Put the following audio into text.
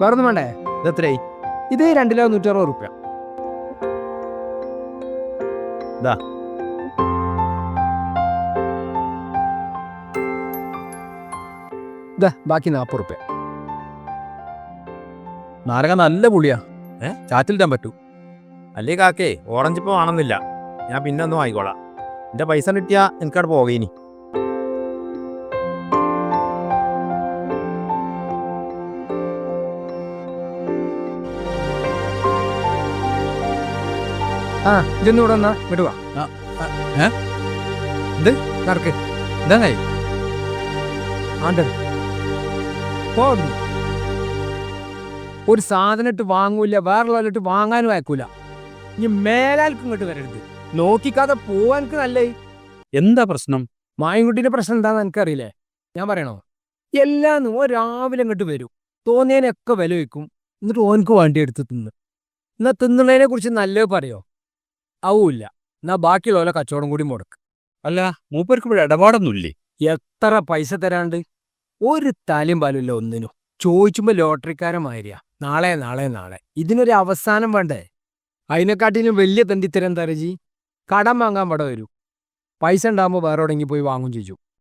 വേറൊന്നും വേണ്ടേ? ഇതെത്രയായി? ഇത് രണ്ടിലോ നൂറ്ററുപത് റുപ്യ. ബാക്കി നാൽപ്പത് റുപ്യ. നാരങ്ങ നല്ല പുളിയാ. ഏ? ചാറ്റിലിടാൻ പറ്റൂ. അല്ലേ കാക്കേ ഓറഞ്ച് ഇപ്പോൾ വേണമെന്നില്ല ഞാൻ പിന്നെ ഒന്നും ആയിക്കോളാം എന്റെ പൈസ കിട്ടിയാ എനിക്കവിടെ പോകേനി. ആ ഇതൊന്നും ഇവിടെ വന്നാ വിടുവാ ഏ? എന്ത്? നടക്ക്. എന്തായി ആണ്ട് ഒരു സാധനം ഇട്ട് വാങ്ങൂല വേറെ ഇട്ട് വാങ്ങാനും അയക്കൂല. ഇനി മേലാൽക്കും ഇങ്ങോട്ട് വരരുത്. നോക്കിക്കാതെ പോവാൻ നല്ലേ? എന്താ പ്രശ്നം? മായൻകുട്ടിന്റെ പ്രശ്നം എന്താന്ന് എനിക്കറിയില്ലേ? ഞാൻ പറയണോ? എല്ലാം ഓ രാവിലെ ഇങ്ങോട്ട് വരും. തോന്നിയതിനൊക്കെ വില വയ്ക്കും എന്നിട്ട് ഓനക്ക് വണ്ടി എടുത്ത് തിന്ന്. എന്നാ തിന്നണതിനെ കുറിച്ച് നല്ലത് പറയോ? ആവൂല്ല. എന്നാ ബാക്കിയുള്ളവരെ കച്ചവടം കൂടി മുടക്ക്. അല്ല മൂപ്പർക്ക് ഇവിടെ ഇടപാടൊന്നുമില്ലേ? എത്ര പൈസ തരാണ്ട്? ഒരു താലിയും പാലുമില്ല ഒന്നിനും. ചോദിച്ചുമ്പോ ലോട്ടറിക്കാരൻ മാതിരിയാ. നാളെ നാളെ നാളെ. ഇതിനൊരു അവസാനം വേണ്ടേ? അതിനെക്കാട്ടിലും വലിയ തണ്ടിത്തരം തരജി കടം വാങ്ങാൻ ഇവിടെ വരൂ. പൈസ ഉണ്ടാകുമ്പോൾ വേറെ എവിടെയെങ്കിലും പോയി വാങ്ങും ചെയ്യും.